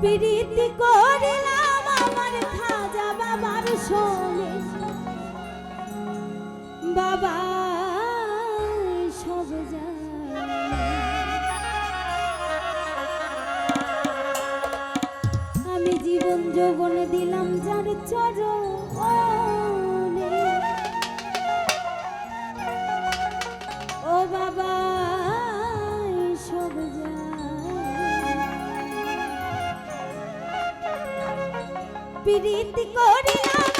প্রীতি করিলাম আমার খাজা বাবার সঙ্গে। বাবা সব আমি জীবন যৌবন দিলাম যার চরণ। প্রীতি করিয়া